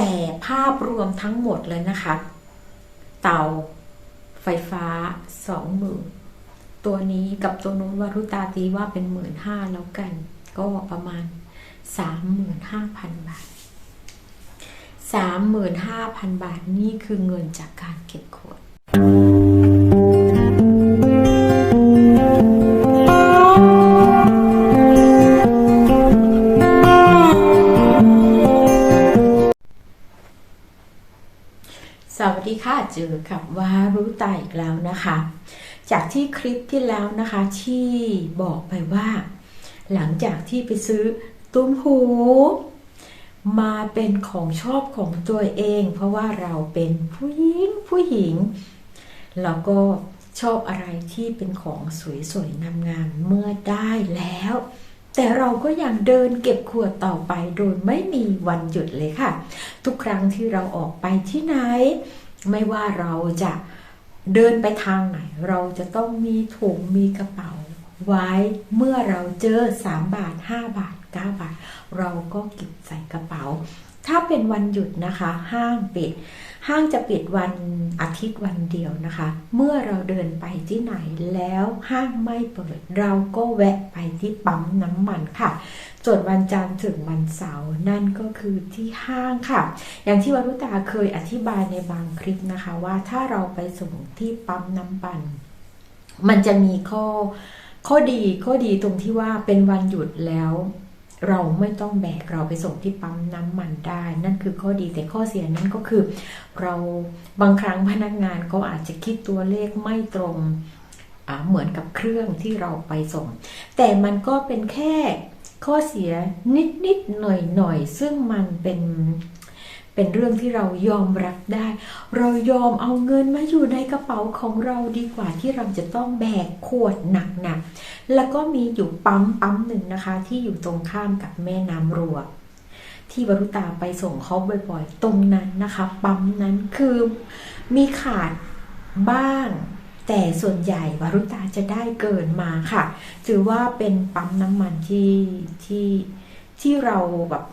แต่ภาพรวมทั้งหมดเลยนะคะ เตาไฟฟ้าสองหมื่นตัวนี้กับตัวนู้นวารุตาตีว่าเป็นหมื่นห้าแล้วกัน ก็ประมาณสามหมื่นห้าพันบาทสามหมื่นห้าพันบาทนี่คือเงินจากการเก็บขวด ดีค่ะเจอกับวารุตาอีกแล้วนะคะ จากที่คลิปที่แล้วนะคะที่บอกไปว่า หลังจากที่ไปซื้อตุ้มหู มาเป็นของชอบของตัวเอง เพราะว่าเราเป็นผู้หญิงผู้หญิงเราก็ชอบอะไรที่เป็นของสวยๆงามๆเมื่อได้แล้ว แต่เราก็ยังเดินเก็บขวดต่อไปโดยไม่มีวันหยุดเลยค่ะ ทุกครั้งที่เราออกไปที่ไหน ไม่ว่าเราจะเดินไปทางไหน เราจะต้องมีถุงมีกระเป๋า ไว้เมื่อเราเจอ 3 บาท 5 บาท 9 บาท เราก็เก็บใส่กระเป๋า ถ้าเป็นวันหยุดนะคะ ห้างปิด ห้างจะปิดวันอาทิตย์วันเดียวนะคะ เมื่อเราเดินไปที่ไหนแล้วห้างไม่เปิด เราก็แวะไปที่ปั๊มน้ำมันค่ะส่วนวันจันทร์ถึงวันเสาร์นั่นก็คือที่ห้างค่ะ อย่างที่วรุตาเคยอธิบายในบางคลิปนะคะ ว่าถ้าเราไปส่งที่ปั๊มน้ำมัน มันจะมีข้อข้อดีข้อดีตรงที่ว่าเป็นวันหยุดแล้ว เราไม่ต้องแบกเราไปส่งที่ปั๊มน้ำมันได้ นั่นคือข้อดีแต่ข้อเสียนั้นก็คือ เราบางครั้งพนักงานก็อาจจะคิดตัวเลขไม่ตรงเหมือนกับเครื่องที่เราไปส่ง แต่มันก็เป็นแค่ข้อเสียนิดๆหน่อยๆ ซึ่งมันเป็น เป็นเรื่องที่เรายอมรับได้ เรายอมเอาเงินมาอยู่ในกระเป๋าของเราดีกว่าที่เราจะต้องแบกขวดหนักๆ แล้วก็มีอยู่ปั๊มปั๊มหนึ่งนะคะ ที่อยู่ตรงข้ามกับแม่น้ำรัวที่วรุตาไปส่งเขาบ่อยๆ ตรงนั้นนะคะ ปั๊มนั้นคือมีขาดบ้าง แต่ส่วนใหญ่วรุตาจะได้เกินมาค่ะ ถือว่าเป็นปั๊มน้ำมันที่ที่ที่เราแบบ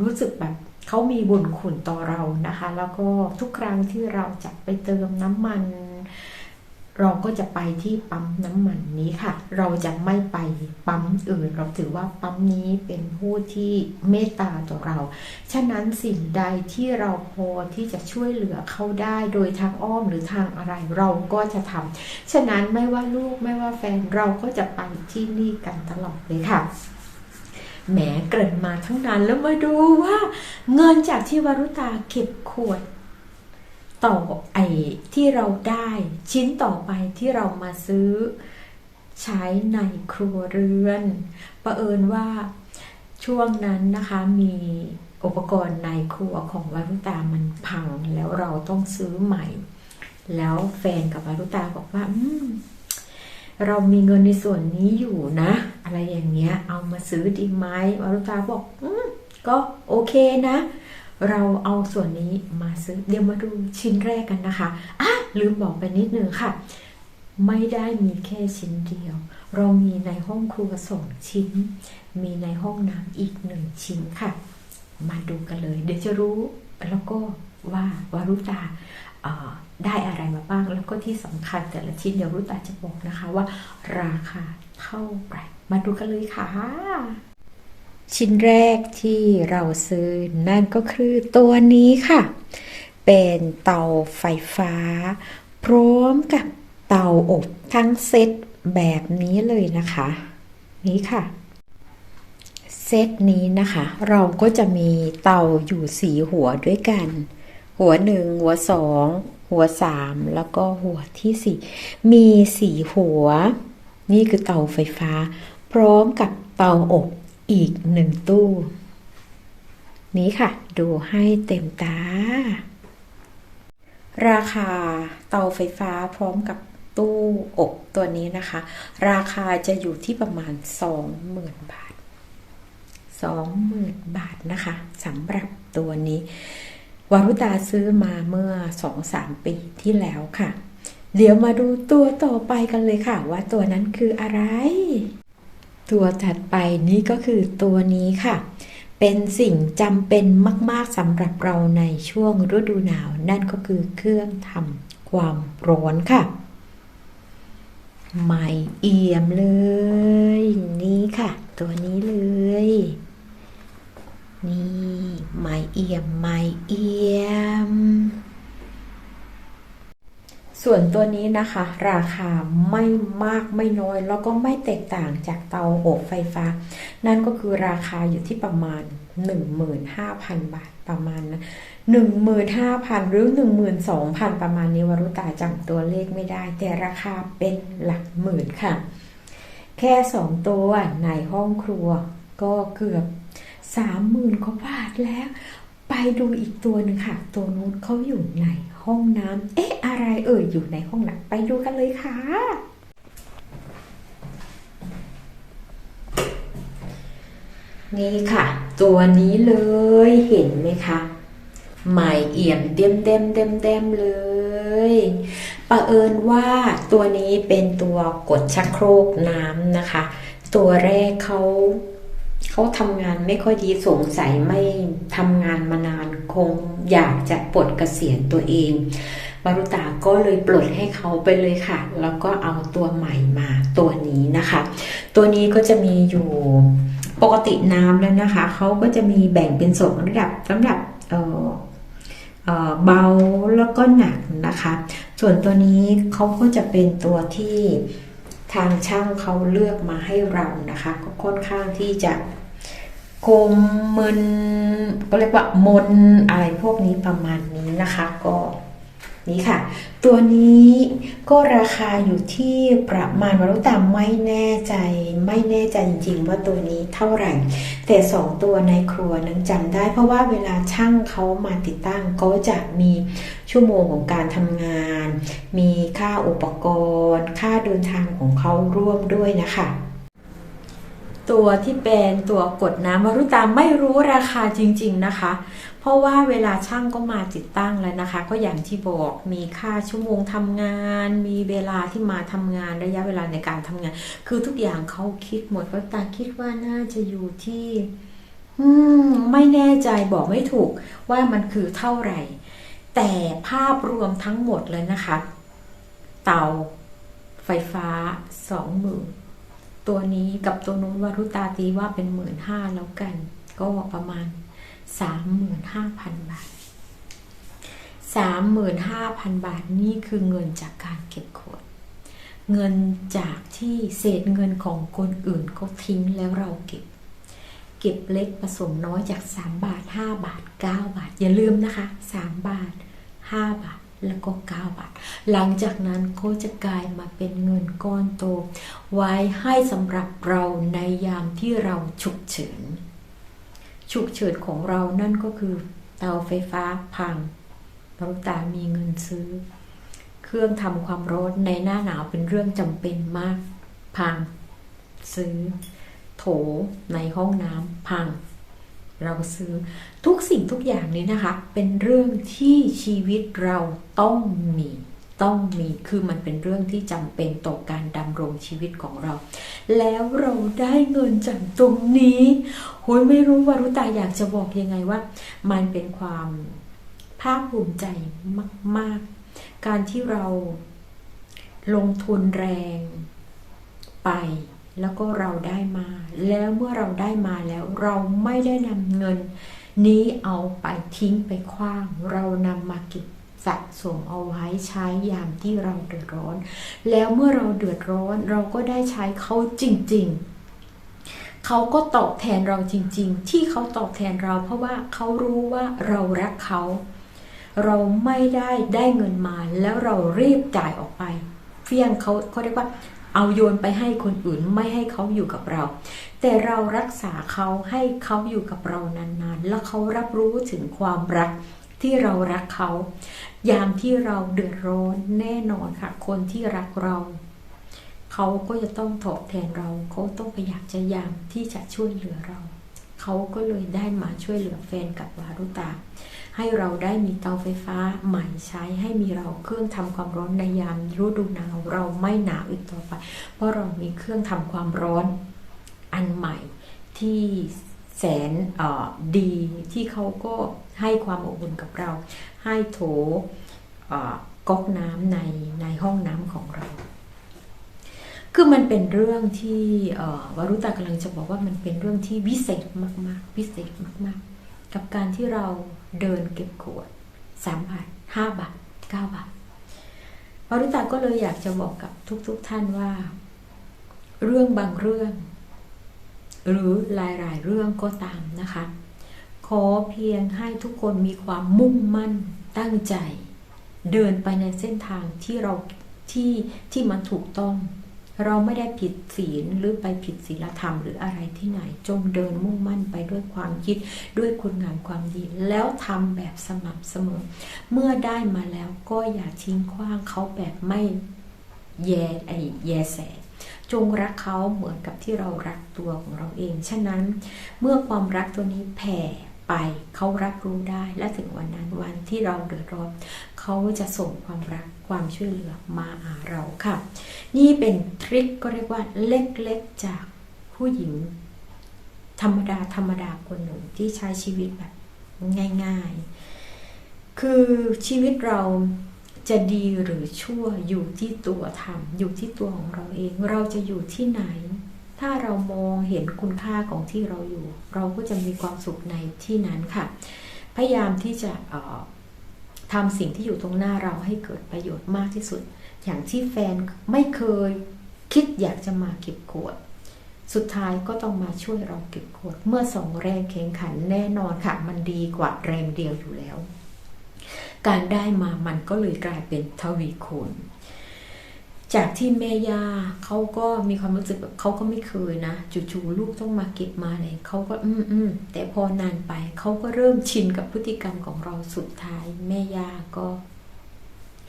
รู้สึกแบบ เขามีบุญคุณต่อเรานะคะ แล้วก็ทุกครั้งที่เราจะไปเติมน้ำมัน เราก็จะไปที่ปั๊มน้ำมันนี้ค่ะ เราจะไม่ไปปั๊มอื่น เราถือว่าปั๊มนี้เป็นผู้ที่เมตตาต่อเรา ฉะนั้นสิ่งใดที่เราพอที่จะช่วยเหลือเขาได้โดยทางอ้อมหรือทางอะไรเราก็จะทำฉะนั้นไม่ว่าลูกไม่ว่าแฟนเราก็จะไปที่นี่กันตลอดเลยค่ะ แหมเกริ่นมาทั้งนั้นแล้วมาดูว่า เงินจากที่วรุตาเก็บขวด ต่อไอ้ที่เราได้ชิ้นต่อไปที่เรามาซื้อ ใช้ในครัวเรือนประเอิญว่าช่วงนั้นนะคะมีอุปกรณ์ในครัวของวรุตามันพังแล้วเราต้องซื้อใหม่ แล้วแฟนกับวรุตาบอกว่าเรามีเงินในส่วนนี้อยู่นะ อะไรอย่างเงี้ย เอามาซื้อดีไหมวรุตาบอกอืมก็โอเคนะ เราเอาส่วนนี้มาซื้อเดี๋ยวมาดูชิ้นแรกกันนะคะอะลืมบอกไปนิดนึงค่ะ ไม่ได้มีแค่ชิ้นเดียว เรามีในห้องครัวสองชิ้น มีในห้องน้ำอีกหนึ่งชิ้นค่ะ มาดูกันเลย เดี๋ยวจะรู้แล้วก็ว่าวารุตาได้อะไรมาบ้าง แล้วก็ที่สำคัญแต่ละชิ้นเดี๋ยวรุตาจะบอกนะคะว่า ราคาเท่าไหร่ มาดูกันเลยค่ะ ชิ้นแรกที่เราซื้อนั่นก็คือตัวนี้ค่ะ เป็นเตาไฟฟ้า พร้อมกับเตาอบทั้งเซตแบบนี้เลยนะคะ นี่ค่ะ เซตนี้นะคะ เราก็จะมีเตาอยู่สีหัวด้วยกัน หัวหนึ่งหัวสองหัวสามแล้วก็หัวที่สี่มีสีหัว นี่คือเตาไฟฟ้า พร้อมกับเตาอบอีกหนึ่งตู้ นี้ค่ะ ดูให้เต็มตา ราคาเตาไฟฟ้าพร้อมกับตู้อบตัวนี้นะคะ ราคาจะอยู่ที่ประมาณ 20,000 บาท 20,000 บาทนะคะสำหรับตัวนี้ วารุตาซื้อมาเมื่อ 2-3 ปีที่แล้วค่ะ เดี๋ยวมาดูตัวต่อไปกันเลยค่ะ ว่าตัวนั้นคืออะไร ตัวถัดไปนี้ก็คือตัวนี้ค่ะ เป็นสิ่งจำเป็นมาก ๆสำหรับเราในช่วงฤดูหนาว นั่นก็คือเครื่องทำความร้อนค่ะ ไม่เอี่ยมเลย นี่ค่ะ ตัวนี้เลย นี่ ไม่เอี่ยม ไม่เอี่ยม ส่วนตัวนี้นะคะ ราคาไม่มากไม่น้อย แล้วก็ไม่แตกต่างจากเตาอบไฟฟ้า นั่นก็คือราคาอยู่ที่ประมาณ 15,000 บาทประมาณนะ15,000 หรือ 12,000 ประมาณนี้วรุตาจำตัวเลขไม่ได้ แต่ราคาเป็นหลักหมื่นค่ะ แค่สองตัวในห้องครัวก็เกือบสามหมื่นกว่าบาทแล้ว ไปดูอีกตัวหนึ่งค่ะ ตัวนู้นเขาอยู่ในห้องน้ำเอ๊ะ อะไรเอ่ยอยู่ในห้องน้ำไปดูกันเลยค่ะนี่ค่ะ ตัวนี้เลยเห็นไหมคะหม่เอี่ยมเต็มเต็มเต็มเต็มเลยประเอิญว่าตัวนี้เป็นตัวกดชักโครกน้ำนะคะ ตัวแรกเขา เขาทำงานไม่ค่อยดีสงสัยไม่ทำงานมานานคงอยากจะปลดเกษียณตัวเองบารุตาก็เลยปลดให้เขาไปเลยค่ะ แล้วก็เอาตัวใหม่มาตัวนี้นะคะ ตัวนี้ก็จะมีอยู่ปกติน้ำแล้วนะคะ เขาก็จะมีแบ่งเป็นสองระดับสำหรับเออเบาแล้วก็หนักนะคะ ส่วนตัวนี้เขาก็จะเป็นตัวที่ทางช่างเขาเลือกมาให้เรานะคะ ก็ค่อนข้างที่จะ คมมึนก็เรียกว่ามนอะไรพวกนี้ประมาณนี้นะคะก็นี่ค่ะ ตัวนี้ก็ราคาอยู่ที่ประมาณวรุตามไม่แน่ใจไม่แน่ใจจริงๆ ว่าตัวนี้เท่าไหร่ แต่สองตัวในครัวนั้นจำได้เพราะว่าเวลาช่างเขามาติดตั้งก็จะมีชั่วโมงของการทำงาน มีค่าอุปกรณ์ ค่าเดินทางของเขาร่วมด้วยนะคะ ตัวที่เป็นตัวกดน้ำวรุตาไม่รู้ราคาจริง ๆนะคะ เพราะว่าเวลาช่างก็มาติดตั้งแล้วนะคะ ก็อย่างที่บอกมีค่าชั่วโมงทำงาน มีเวลาที่มาทำงานระยะเวลาในการทำงาน คือทุกอย่างเขาคิดหมดวรุตาคิดว่าน่าจะอยู่ที่ไม่แน่ใจบอกไม่ถูกว่ามันคือเท่าไหร่ แต่ภาพรวมทั้งหมดเลยนะคะ เตาไฟฟ้าสองหมื่น ตัวนี้กับตัวนู้นวารุตาตีว่าเป็นหมื่นห้าแล้วกัน ก็ประมาณสามหมื่นห้าพันบาทสามหมื่นห้าพันบาทนี่คือเงินจากการเก็บขวด เงินจากที่เศษเงินของคนอื่นเขาทิ้งแล้วเราเก็บ เก็บเล็กผสมน้อยจาก3บาท5บาท9บาท อย่าลืมนะคะ3บาท5บาท แล้วก็ 9 บาท หลังจากนั้นก็จะกลายมาเป็นเงินก้อนโต ไว้ให้สำหรับเราในยามที่เราฉุกเฉิน ฉุกเฉินของเรานั่นก็คือเตาไฟฟ้าพังเราตามีเงินซื้อ เครื่องทำความร้อนในหน้าหนาวเป็นเรื่องจำเป็นมาก พัง ซื้อ โถในห้องน้ำพัง เราซื้อทุกสิ่งทุกอย่างนี้นะคะ เป็นเรื่องที่ชีวิตเราต้องมีต้องมีคือมันเป็นเรื่องที่จำเป็นต่อการดำรงชีวิตของเรา แล้วเราได้เงินจากตรงนี้โหยไม่รู้วารุตาอยากจะบอกยังไงว่า มันเป็นความภาคภูมิใจมาก ๆ การที่เราลงทุนแรงไป แล้วก็เราได้มา แล้วเมื่อเราได้มาแล้วเราไม่ได้นำเงิน นี้เอาไปทิ้งไปคว้าง เรานำมาเก็บสะสมเอาไว้ใช้ยามที่เราเดือดร้อน แล้วเมื่อเราเดือดร้อนเราก็ได้ใช้เขาจริง ๆเขาก็ตอบแทนเราจริง ๆ ที่เขาตอบแทนเราเพราะว่าเขารู้ว่าเรารักเขา เราไม่ได้ได้เงินมาแล้วเรารีบจ่ายออกไปเพียงเขาเขาเรียกว่า เอาโยนไปให้คนอื่นไม่ให้เขาอยู่กับเรา แต่เรารักษาเขาให้เขาอยู่กับเรานานๆ แล้วเขารับรู้ถึงความรักที่เรารักเขา ยามที่เราเดือดร้อนแน่นอนค่ะ คนที่รักเราเขาก็จะต้องตอบแทนเรา เขาต้องพยายามจะยามที่จะช่วยเหลือเรา เขาก็เลยได้มาช่วยเหลือแฟนกับวารุตา ให้เราได้มีเตาไฟฟ้าใหม่ใช้ให้มีเราเครื่องทำความร้อนในยามฤดูหนาวเราไม่หนาวอีกต่อไป เพราะเรามีเครื่องทำความร้อนอันใหม่ที่แสนดีที่เขาก็ให้ความอบอุ่นกับเรา ให้โถก๊อกน้ำในในห้องน้ำของเรา คือมันเป็นเรื่องที่วรุตากำลังจะบอกว่ามันเป็นเรื่องที่วิเศษมากๆวิเศษมากๆ กับการที่เราเดินเก็บขวด3บาท5บาท9บาทวรุตาก็เลยอยากจะบอกกับทุกๆทท่านว่า เรื่องบางเรื่อง หรือหลายๆเรื่องก็ตามนะคะ ขอเพียงให้ทุกคนมีความมุ่งมั่นตั้งใจ เดินไปในเส้นทางที่เราที่ที่มันถูกต้อง เราไม่ได้ผิดศีลหรือไปผิดศีลธรรมหรืออะไรที่ไหน จงเดินมุ่งมั่นไปด้วยความคิดด้วยคุณงามความดี แล้วทำแบบสม่ำเสมอ เมื่อได้มาแล้วก็อย่าทิ้งขว้างเขาแบบไม่แย่ไอแย่แสจงรักเขาเหมือนกับที่เรารักตัวของเราเอง ฉะนั้นเมื่อความรักตัวนี้แผ่ ไปเขารับรู้ได้และถึงวันนั้นวันที่เราเดือดร้อนเขาจะส่งความรักความช่วยเหลือมาหาเราค่ะ นี่เป็นทริคก็เรียกว่าเล็กๆจากผู้หญิง ธรรมดาธรรมดาคนหนึ่งที่ใช้ชีวิตแบบง่ายๆ คือชีวิตเราจะดีหรือชั่วอยู่ที่ตัวทำอยู่ที่ตัวของเราเอง เราจะอยู่ที่ไหน ถ้าเรามองเห็นคุณค่าของที่เราอยู่ เราก็จะมีความสุขในที่นั้นค่ะ พยายามที่จะทำสิ่งที่อยู่ตรงหน้าเราให้เกิดประโยชน์มากที่สุด อย่างที่แฟนไม่เคยคิดอยากจะมาเก็บขวด สุดท้ายก็ต้องมาช่วยเราเก็บขวด เมื่อสองแรงแข่งขันแน่นอนค่ะ มันดีกว่าแรงเดียวอยู่แล้ว การได้มามันก็เลยกลายเป็นทวีคูณ จากที่แม่ย่าเขาก็มีความรู้สึกแบบเขาก็ไม่เคยนะจู่ๆลูกต้องมาเก็บมาเลยเขาก็อืมอืมแต่พอนานไปเขาก็เริ่มชินกับพฤติกรรมของเราสุดท้าย แม่ย่าก็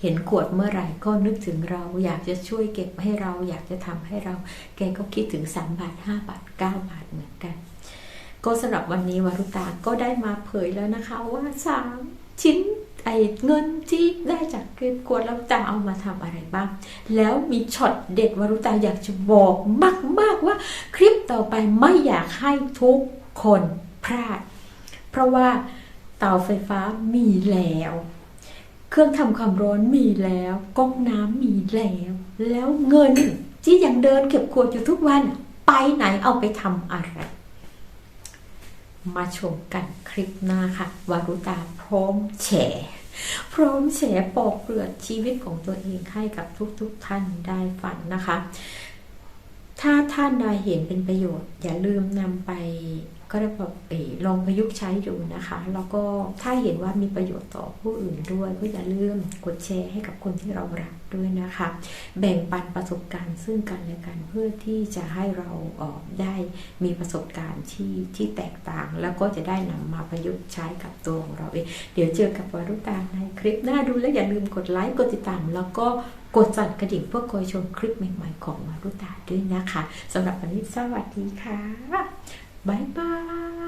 เห็นขวดเมื่อไหร่ก็นึกถึงเรา อยากจะช่วยเก็บให้เรา อยากจะทำให้เรา แกก็คิดถึงสามบาทห้าบาทเก้าบาทเหมือนกัน ก็สำหรับวันนี้วารุตาก็ได้มาเผยแล้วนะคะว่าสามชิ้น ไอ้เงินที่ได้จากเก็บกวดแล้วจะเอามาทำอะไรบ้าง แล้วมีช็อตเด็ดวรุตาอยากจะบอกมาก ๆว่าคลิปต่อไปไม่อยากให้ทุกคนพลาด เพราะว่าเตาไฟฟ้ามีแล้ว เครื่องทำความร้อนมีแล้วก๊อกน้ำมีแล้ว แล้วเงินที่ยังเดินเก็บขวดอยู่ทุกวัน ไปไหนเอาไปทำอะไร มาชมกันคลิปหน้าค่ะ วารุตาพร้อมแฉพร้อมแฉปอกเปลือกชีวิตของตัวเองให้กับทุกๆทท่านได้ฟังนะคะ ถ้าท่านใดเห็นเป็นประโยชน์ อย่าลืมนำไป ก็ได้แบบเอลองประยุกต์ใช้ดูนะคะ แล้วก็ถ้าเห็นว่ามีประโยชน์ต่อผู้อื่นด้วย ก็อย่าลืมกดแชร์ให้กับคนที่เรารักด้วยนะคะ แบ่งปันประสบการณ์ซึ่งกันและกันเพื่อที่จะให้เราออกได้มีประสบการณ์ที่ที่แตกต่าง แล้วก็จะได้นำมาประยุกต์ใช้กับตัวของเราเองเดี๋ยวเจอกับวารุตาในคลิปหน้าดูและอย่าลืมกดไลค์กดติดตาม แล้วก็กดสั่นกระดิ่งเพื่อคอยชมคลิปใหม่ๆของวารุตาด้วยนะคะสำหรับวันนี้สวัสดีค่ะ Bye bye.